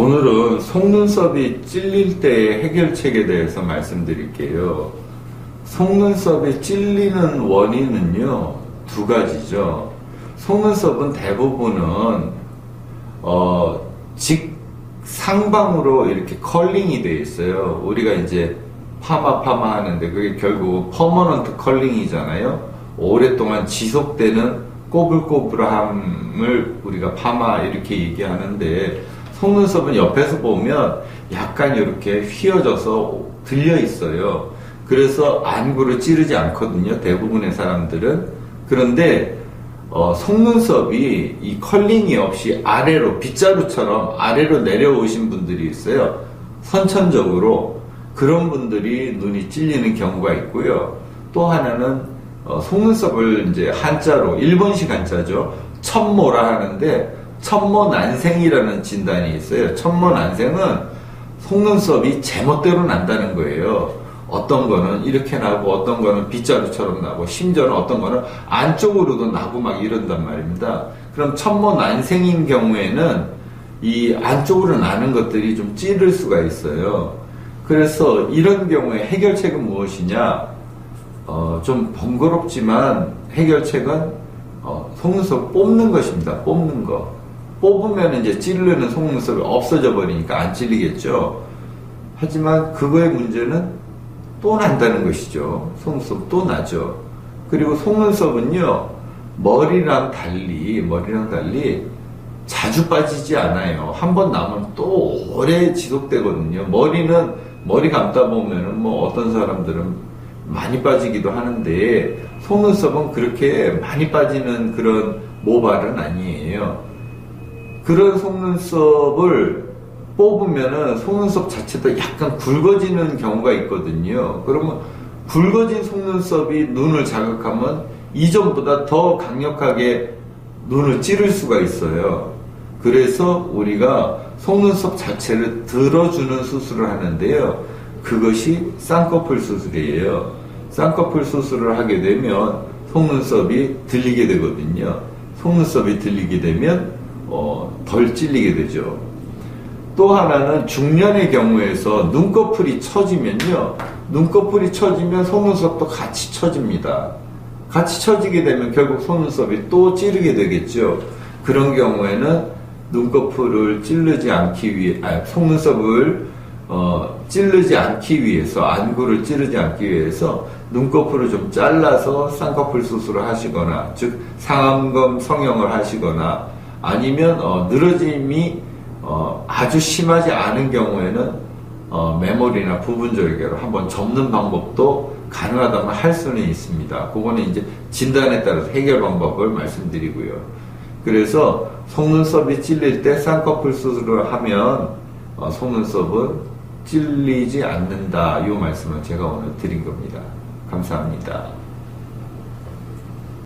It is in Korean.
오늘은 속눈썹이 찔릴 때의 해결책에 대해서 말씀드릴게요. 속눈썹이 찔리는 원인은요, 두 가지죠. 속눈썹은 대부분은, 어, 직상방으로 이렇게 컬링이 되어 있어요. 우리가 이제 파마 파마 하는데 그게 결국 퍼머넌트 컬링이잖아요. 오랫동안 지속되는 꼬불꼬불함을 우리가 파마 이렇게 얘기하는데 속눈썹은 옆에서 보면 약간 이렇게 휘어져서 들려 있어요. 그래서 안구를 찌르지 않거든요. 대부분의 사람들은. 그런데 어, 속눈썹이 이 컬링이 없이 아래로 빗자루처럼 아래로 내려오신 분들이 있어요. 선천적으로 그런 분들이 눈이 찔리는 경우가 있고요. 또 하나는 어, 속눈썹을 이제 한자로 일본식 한자죠. 천모라 하는데 천모난생이라는 진단이 있어요. 천모난생은 속눈썹이 제멋대로 난다는 거예요. 어떤 거는 이렇게 나고 어떤 거는 빗자루처럼 나고 심지어는 어떤 거는 안쪽으로도 나고 막 이런단 말입니다. 그럼 천모난생인 경우에는 이 안쪽으로 나는 것들이 좀 찌를 수가 있어요. 그래서 이런 경우에 해결책은 무엇이냐? 어, 좀 번거롭지만 해결책은 어, 속눈썹 뽑는 것입니다. 뽑는 거. 뽑으면 이제 찌르는 속눈썹이 없어져 버리니까 안 찔리겠죠. 하지만 그거의 문제는 또 난다는 것이죠. 속눈썹 또 나죠. 그리고 속눈썹은요, 머리랑 달리, 머리랑 달리 자주 빠지지 않아요. 한 번 나면 또 오래 지속되거든요. 머리는 머리 감다 보면은 뭐 어떤 사람들은 많이 빠지기도 하는데 속눈썹은 그렇게 많이 빠지는 그런 모발은 아니에요. 그런 속눈썹을 뽑으면은 속눈썹 자체도 약간 굵어지는 경우가 있거든요. 그러면 굵어진 속눈썹이 눈을 자극하면 이전보다 더 강력하게 눈을 찌를 수가 있어요. 그래서 우리가 속눈썹 자체를 들어주는 수술을 하는데요. 그것이 쌍꺼풀 수술이에요. 쌍꺼풀 수술을 하게 되면 속눈썹이 들리게 되거든요. 속눈썹이 들리게 되면 어, 덜 찔리게 되죠. 또 하나는 중년의 경우에서 눈꺼풀이 처지면요. 눈꺼풀이 처지면 속눈썹도 같이 처집니다. 같이 처지게 되면 결국 속눈썹이 또 찌르게 되겠죠. 그런 경우에는 눈꺼풀을 찌르지 않기 위해, 아, 속눈썹을 어, 찌르지 않기 위해서, 안구를 찌르지 않기 위해서 눈꺼풀을 좀 잘라서 쌍꺼풀 수술을 하시거나, 즉, 상암검 성형을 하시거나, 아니면, 어, 늘어짐이, 어, 아주 심하지 않은 경우에는, 어, 메모리나 부분 절개로 한번 접는 방법도 가능하다면 할 수는 있습니다. 그거는 이제 진단에 따라서 해결 방법을 말씀드리고요. 그래서 속눈썹이 찔릴 때 쌍꺼풀 수술을 하면, 어, 속눈썹은 찔리지 않는다. 이 말씀을 제가 오늘 드린 겁니다. 감사합니다.